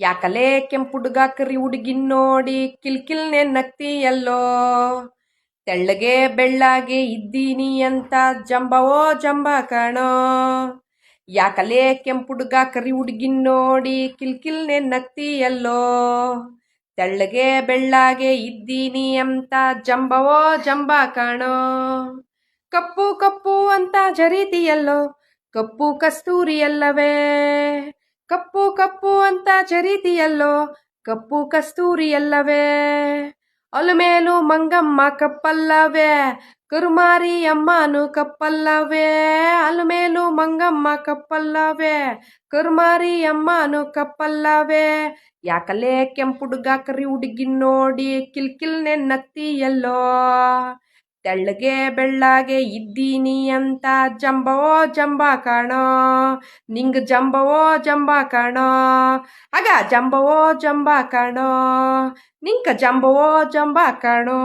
ಯಾಕಲೇ ಕೆಂಪುಡ್ಗ ಕರಿ ಹುಡುಗಿನ್ ನೋಡಿ ಕಿಲ್ಕಿಲ್ನೆ ನಗ್ತೀಯಲ್ಲೋ ತೆಳ್ಳಗೆ ಬೆಳ್ಳಾಗೆ ಇದ್ದೀನಿ ಅಂತ ಜಂಬವೋ ಜಂಬ ಕಣೋ? ಯಾಕಲೇ ಕೆಂಪುಡುಗ ಕರಿ ಹುಡುಗಿನ್ ನೋಡಿ ಕಿಲ್ಕಿಲ್ನೆ ನಗ್ತೀಯಲ್ಲೋ ತೆಳ್ಳಗೆ ಬೆಳ್ಳಾಗೆ ಇದ್ದೀನಿ ಅಂತ ಜಂಬವೋ ಜಂಬ ಕಣೋ? ಕಪ್ಪು ಕಪ್ಪು ಅಂತ ಜರೀತಿಯಲ್ಲೋ? ಕಪ್ಪು ಕಸ್ತೂರಿ ಅಲ್ಲವೇ ಕಪ್ಪು ಕಪ್ಪು ಅಂತ ಜರೀತಿಯಲ್ಲೋ ಕಪ್ಪು ಕಸ್ತೂರಿ ಅಲ್ಲವೇ ಅಲುಮೇಲು ಮಂಗಮ್ಮ ಕಪ್ಪಲ್ಲವೇ ಕರುಮಾರಿ ಅಮ್ಮನು ಕಪ್ಪಲ್ಲವೇ? ಅಲುಮೇಲು ಮಂಗಮ್ಮ ಕಪ್ಪಲ್ಲವೇ ಕರುಮಾರಿ ಅಮ್ಮನು ಕಪ್ಪಲ್ಲವೇ? ಯಾಕಲೇ ಕೆಂಪುಡುಗಾಕರಿ ಕರಿ ಹುಡುಗಿ ನೋಡಿ ಕಿಲ್ಕಿಲ್ನೆ ನಗ್ತೀಯಲ್ಲೋ ತೆಳ್ಳಗೆ ಬೆಳ್ಳಗೆ ಇದ್ದೀನಿ ಅಂತ ಜಂಬವೋ ಜಂಬ ಕಾಣೋ. ನಿಂಗ್ ಜಂಬವೋ ಜಂಬ ಕಾಣೋ. ಆಗ ಜಂಬವೋ ಜಂಬ ಕಾಣೋ. ನಿಂಕ ಜಂಬವೋ ಜಂಬ ಕಾಣೋ.